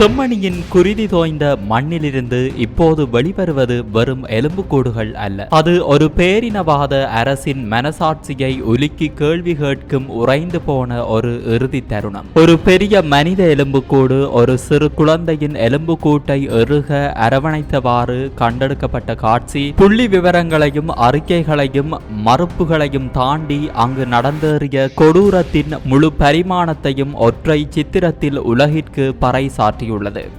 செம்மணியின் குருதி தோய்ந்த மண்ணிலிருந்து இப்போது வெளிவருவது வெறும் எலும்புக்கூடுகள் அல்ல. அது ஒரு பேரினவாத அரசின் மனசாட்சியை உலுக்கி கேள்வி கேட்கும் உறைந்து போன ஒரு இறுதி தருணம். ஒரு பெரிய மனித எலும்புக்கூடு ஒரு சிறு குழந்தையின் எலும்புக்கூட்டை எருக அரவணைத்தவாறு கண்டெடுக்கப்பட்ட காட்சி புள்ளி விவரங்களையும் அறிக்கைகளையும் மறுப்புகளையும் தாண்டி அங்கு நடந்தேறிய கொடூரத்தின் முழு பரிமாணத்தையும் ஒற்றை சித்திரத்தில் உலகிற்கு பறைசாற்றியுள்ளது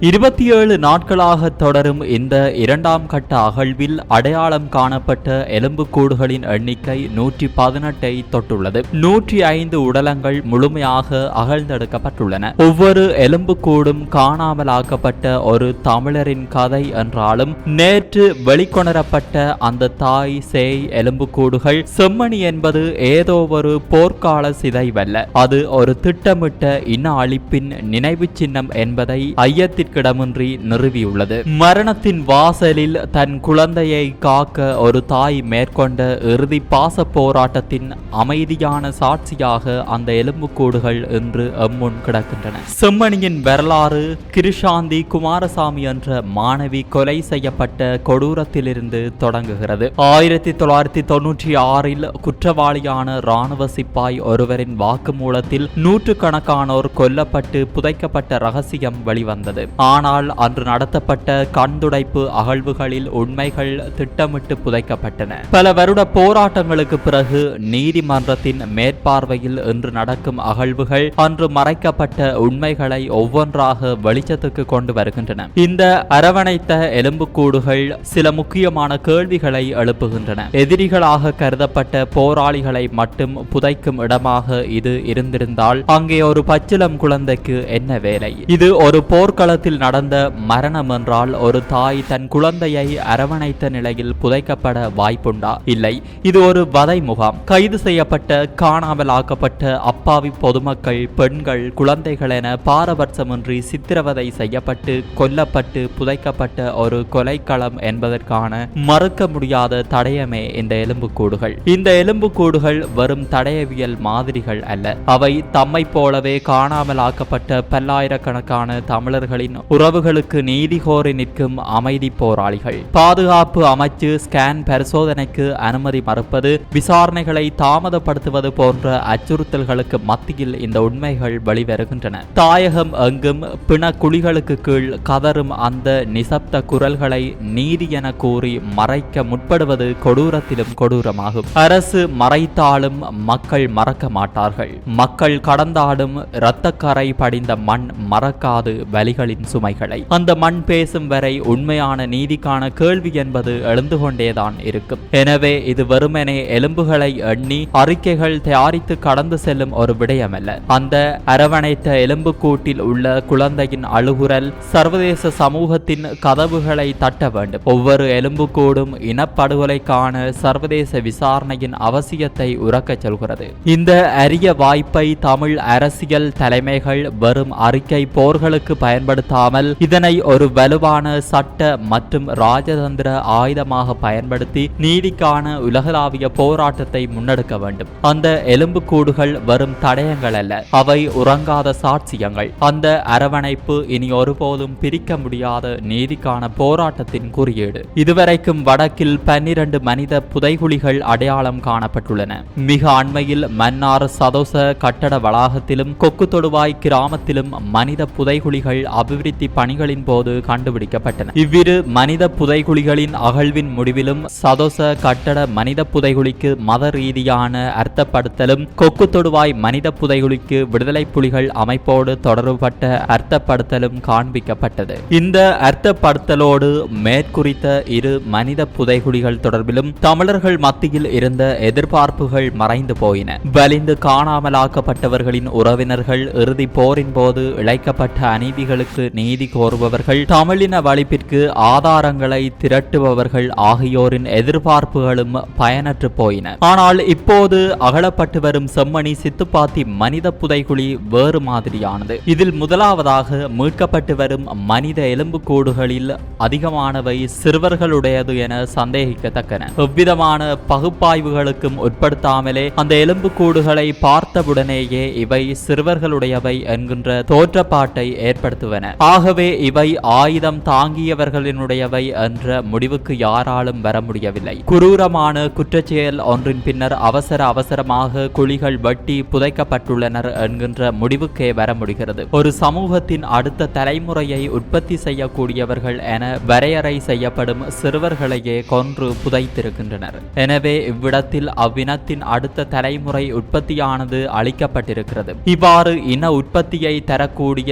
இருபத்தி ஏழு நாட்களாக தொடரும் இந்த இரண்டாம் கட்ட அகழ்வில் அடையாளம் காணப்பட்ட எலும்புக்கூடுகளின் எண்ணிக்கை நூற்றி பதினெட்டை தொட்டுள்ளது. நூற்றி ஐந்து உடலங்கள் முழுமையாக அகழ்ந்தெடுக்கப்பட்டுள்ளன. ஒவ்வொரு எலும்புக்கூடும் காணாமலாக்கப்பட்ட ஒரு தமிழரின் கதை என்றாலும் நேற்று வெளிக்கொணரப்பட்ட அந்த தாய் சேய் எலும்புக்கூடுகள் செம்மணி என்பது ஏதோ ஒரு போர்க்கால சிதைவல்ல. அது ஒரு திட்டமிட்ட இன அழிப்பின் நினைவு சின்னம் என்பதை ஐயத்திற்கிடமின்றி நிறுவியுள்ளது. மரணத்தின் வாசலில் தன் குழந்தையை காக்க ஒரு தாய் மேற்கொண்ட இறுதி பாச போராட்டத்தின் அமைதியான சாட்சியாக அந்த எலும்புக்கூடுகள் இன்று எம்முன் கிடக்கின்றன. செம்மணியின் வரலாறு கிருஷாந்தி குமாரசாமி என்ற மாணவி கொலை செய்யப்பட்ட கொடூரத்திலிருந்து தொடங்குகிறது. ஆயிரத்தி தொள்ளாயிரத்தி தொன்னூற்றி ஆறில் குற்றவாளியான இராணுவ சிப்பாய் ஒருவரின் வாக்குமூலத்தில் நூற்றுக்கணக்கானோர் கொல்லப்பட்டு புதைக்கப்பட்ட ரகசியம் வெளிவந்தது. ஆனால் அன்று நடத்தப்பட்ட கண்துடைப்பு அகழ்வுகளில் உண்மைகள் திட்டமிட்டு புதைக்கப்பட்டன. பல வருட போராட்டங்களுக்கு பிறகு நீதிமன்றத்தின் மேற்பார்வையில் இன்று நடக்கும் அகழ்வுகள் அன்று மறைக்கப்பட்ட உண்மைகளை ஒவ்வொன்றாக வெளிச்சத்துக்கு கொண்டு வருகின்றன. இந்த அரவணைத்த எலும்புக்கூடுகள் சில முக்கியமான கேள்விகளை எழுப்புகின்றன. எதிரிகளாக கருதப்பட்ட போராளிகளை மட்டும் புதைக்கும் இடமாக இது இருந்திருந்தால் அங்கே ஒரு பச்சிலம் குழந்தைக்கு என்ன வேலை? இது ஒரு போர்க்களத்தில் நடந்த மரணம் என்றால் ஒரு தாய் தன் குழந்தையை அரவணைத்த நிலையில் புதைக்கப்பட வாய்ப்புண்டா? இல்லை. இது ஒரு வதை முகாம். கைது செய்யப்பட்ட காணாமல் ஆக்கப்பட்ட அப்பாவி பொதுமக்கள் பெண்கள் குழந்தைகள் என பாரபட்சமின்றி சித்திரவதை செய்யப்பட்டு கொல்லப்பட்டு புதைக்கப்பட்ட ஒரு கொலைக்களம் என்பதற்கான மறுக்க முடியாத தடயமே இந்த எலும்புக்கூடுகள். இந்த எலும்புக்கூடுகள் வெறும் தடயவியல் மாதிரிகள் அல்ல. அவை தம்மை போலவே காணாமல் ஆக்கப்பட்ட பல்லாயிரக்கணக்கான தமிழ் தமிழர்களின் உறவுகளுக்கு நீதி கோரி நிற்கும் அமைதி போராளிகள். பாதுகாப்பு அமைச்சு ஸ்கேன் பரிசோதனைக்கு அனுமதி மறுப்பது விசாரணைகளை தாமதப்படுத்துவது போன்ற அச்சுறுத்தல்களுக்கு மத்தியில் இந்த உண்மைகள் வெளிவருகின்றன. தாயகம் எங்கும் பிண குழிகளுக்கு கீழ் கதறும் அந்த நிசப்த குரல்களை நீதி என கூறி மறைக்க முற்படுவது கொடூரத்திலும் கொடூரமாகும். அரசு மறைத்தாலும் மக்கள் மறக்க மாட்டார்கள். மக்கள் கடந்தாடும் இரத்தக்கரை படிந்த மண் மறக்காது வலிகளின் சுமைகளை. அந்த மண் பேசும் வரை உண்மையான நீதிக்கான கேள்வி என்பது எழுந்து கொண்டேதான் இருக்கும். எனவே இது வெறுமனே எலும்புகளை எண்ணி அறிக்கைகள் தயாரித்து கடந்து செல்லும் ஒரு விடயமல்ல. அந்த அரவணைத்த எலும்பு கூட்டில் உள்ள குழந்தையின் அழுகுரல் சர்வதேச சமூகத்தின் கதவுகளை தட்ட வேண்டும். ஒவ்வொரு எலும்புக்கூடும் இனப்படுகொலைக்கான சர்வதேச விசாரணையின் அவசியத்தை உறக்கச் சொல்கிறது. இந்த அரிய வாய்ப்பை தமிழ் அரசியல் தலைமைகள் வெறும் அறிக்கை போர்களுக்கு பயன்படுத்தாமல் இதனை ஒரு வலுவான சட்ட மற்றும் ராஜதந்திர ஆயுதமாக பயன்படுத்தி நீதிக்கான உலகளாவிய போராட்டத்தை முன்னெடுக்க வேண்டும். அந்த எலும்புக்கூடுகள் வரும் தடயங்கள் அல்ல அவை உறங்காத சாட்சியங்கள். அந்த அரவணைப்பு இனி ஒருபோதும் பிரிக்க முடியாத நீதிக்கான போராட்டத்தின் குறியீடு. இதுவரைக்கும் வடக்கில் பன்னிரண்டு மனித புதைகுழிகள் அடையாளம் காணப்பட்டுள்ளன. மிக அண்மையில் மன்னார் சதோச கட்டட வளாகத்திலும் கொக்கு தொடுவாய் கிராமத்திலும் மனித புதைகுழிகள் அபிவிருத்தி பணிகளின் போது கண்டுபிடிக்கப்பட்டன. இவ்விரு மனித புதைகுழிகளின் அகழ்வின் முடிவிலும் சதோச கட்டட மனித புதைகுழிக்கு மத ரீதியான அர்த்தப்படுத்தலும் கொக்கு தொடுவாய் மனித புதைகுழிக்கு விடுதலை புலிகள் அமைப்போடு தொடர்புபட்ட அர்த்தப்படுத்தலும் காண்பிக்கப்பட்டது. இந்த அர்த்தப்படுத்தலோடு மேற்குறித்த இரு மனித புதைகுழிகள் தொடர்பிலும் தமிழர்கள் மத்தியில் இருந்த எதிர்பார்ப்புகள் மறைந்து போயின. வலிந்து காணாமலாக்கப்பட்டவர்களின் உறவினர்கள் இறுதி போரின் போது இழைக்கப்பட்ட அநீதிகளுக்கு நீதி கோருபவர்கள் தமிழின வலிப்பிற்கு ஆதாரங்களை திரட்டுபவர்கள் ஆகியோரின் எதிர்பார்ப்புகளும் பயனற்று போயின. ஆனால் இப்போது அகலப்பட்டு வரும் செம்மணி சித்துப்பாத்தி மனித புதைகுழி வேறு மாதிரியானது. இதில் முதலாவதாக மீட்கப்பட்டு வரும் மனித எலும்புக்கூடுகளில் அதிகமானவை சிறுவர்களுடையது என சந்தேகிக்கத்தக்கன. எவ்விதமான பகுப்பாய்வுகளுக்கும் உட்படுத்தாமலே அந்த எலும்புக்கூடுகளை பார்த்தவுடனேயே இவை சிறுவர்களுடையவை என்கின்ற தோற்றப்பாட்டை ஏற்பட பயன்படுத்துவன. ஆகவே இவை ஆயுதம் தாங்கியவர்களினுடையவை என்ற முடிவுக்கு யாராலும் வர முடியவில்லை. குரூரமான குற்றச்செயல் ஒன்றின் பின்னர் அவசர அவசரமாக குழிகள் வெட்டி புதைக்கப்பட்டுள்ளனர் என்கின்ற முடிவுக்கே வர முடிகிறது. ஒரு சமூகத்தின் அடுத்த தலைமுறையை உற்பத்தி செய்யக்கூடியவர்கள் என வரையறை செய்யப்படும் சிறுவர்களையே கொன்று புதைத்திருக்கின்றனர். எனவே இவ்விடத்தில் அவ்வினத்தின் அடுத்த தலைமுறை உற்பத்தியானது அளிக்கப்பட்டிருக்கிறது. இவ்வாறு இன உற்பத்தியை தரக்கூடிய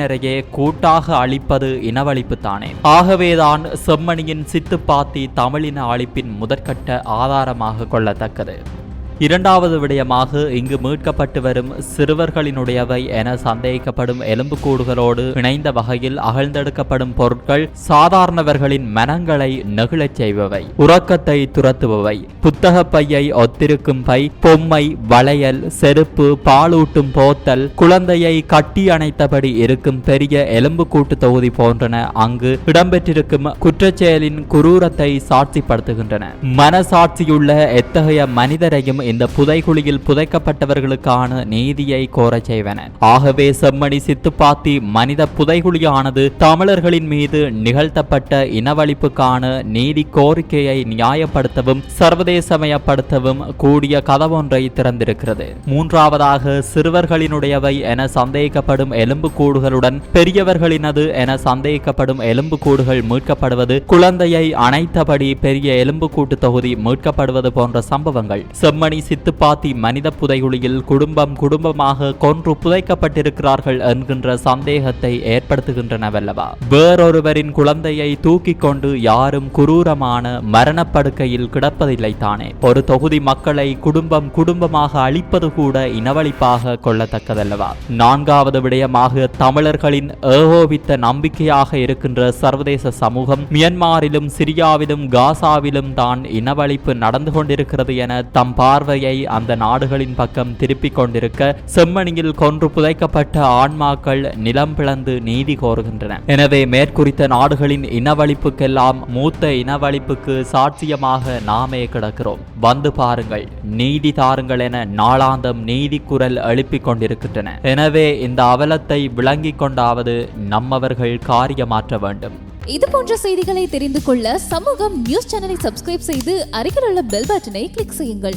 தரப்பினரையே கூட்டாக அழிப்பது இனவழிப்பு தானே ஆகவேதான் செம்மணியின் சித்துப்பாத்தி தமிழின அழிப்பின் முதற்கட்ட ஆதாரமாக கொள்ளத்தக்கது. இரண்டாவது விடயமாக இங்கு மீட்கப்பட்டு வரும் சிறுவர்களினுடையவை என சந்தேகிக்கப்படும் எலும்புக்கூடுகளோடு இணைந்த வகையில் அகழ்ந்தெடுக்கப்படும் பொருட்கள் சாதாரணவர்களின் மனங்களை நெகிழச் செய்பவை உறக்கத்தை துரத்துபவை. புத்தக பையை ஒத்திருக்கும் பை பொம்மை வளையல் செருப்பு பாலூட்டும் போத்தல் குழந்தையை கட்டி அணைத்தபடி இருக்கும் பெரிய எலும்புக்கூட்டு தொகுதி போன்றன அங்கு இடம்பெற்றிருக்கும் குற்றச்செயலின் குரூரத்தை சாட்சிப்படுத்துகின்றன. மனசாட்சியுள்ள எத்தகைய மனிதரையும் இந்த புதைகுழியில் புதைக்கப்பட்டவர்களுக்கான நீதியை கோரச் செய்வன. ஆகவே செம்மணி சித்துப்பாத்தி மனித புதைகுழியானது தமிழர்களின் மீது நிகழ்த்தப்பட்ட இனவழிப்புக்கான நீதி கோரிக்கையை நியாயப்படுத்தவும் சர்வதேசமயப்படுத்தவும் கூடிய கதவொன்றை திறந்திருக்கிறது. மூன்றாவதாக சிறுவர்களினுடையவை என சந்தேகிக்கப்படும் எலும்புக்கூடுகளுடன் பெரியவர்களினது என சந்தேகிக்கப்படும் எலும்புக்கூடுகள் மீட்கப்படுவது குழந்தையை அணைத்தபடி பெரிய எலும்புக்கூட்டு தொகுதி மீட்கப்படுவது போன்ற சம்பவங்கள். செம்மணி சித்துப்பாத்தி மனித புதைகுழியில் குடும்பம் குடும்பமாக கொன்று புதைக்கப்பட்டிருக்கிறார்கள் என்கின்ற சந்தேகத்தை ஏற்படுத்துகின்றனவல்லவா வேறொருவரின் குழந்தையை தூக்கிக் கொண்டு யாரும் குரூரமான மரணப்படுக்கையில் கிடப்பதில்லை தானே. ஒரு தொகுதி மக்களை குடும்பம் குடும்பமாக அழிப்பது கூட இனவழிப்பாக கொள்ளத்தக்கதல்லவா. நான்காவது விடயமாக தமிழர்களின் ஏகோபித்த நம்பிக்கையாக இருக்கின்ற சர்வதேச சமூகம் மியன்மாரிலும் சிரியாவிலும் காசாவிலும் தான் இனவழிப்பு நடந்து கொண்டிருக்கிறது என தம் பார்வை பார்வையை அந்த நாடுகளின் பக்கம் திருப்பிக் கொண்டிருக்க செம்மணியில் கொன்று புதைக்கப்பட்ட ஆன்மாக்கள் நிலம் பிளந்து நீதி கோருகின்றன. எனவே மேற்குறித்த நாடுகளின் இனவழிப்புக்கெல்லாம் மூத்த இனவழிப்புக்கு சாட்சியமாக நாமே கிடக்கிறோம். வந்து பாருங்கள் நீதி தாருங்கள் என நாளாந்தம் நீதி குரல் எழுப்பிக் கொண்டிருக்கின்றன. எனவே இந்த அவலத்தை விளங்கிக் கொண்டாவது நம்மவர்கள் காரியமாற்ற வேண்டும். இது போன்ற செய்திகளை தெரிந்து கொள்ள சமூகம் நியூஸ் சேனலை சப்ஸ்கிரைப் செய்து அருகில் உள்ள பெல் பட்டனை கிளிக் செய்யுங்கள்.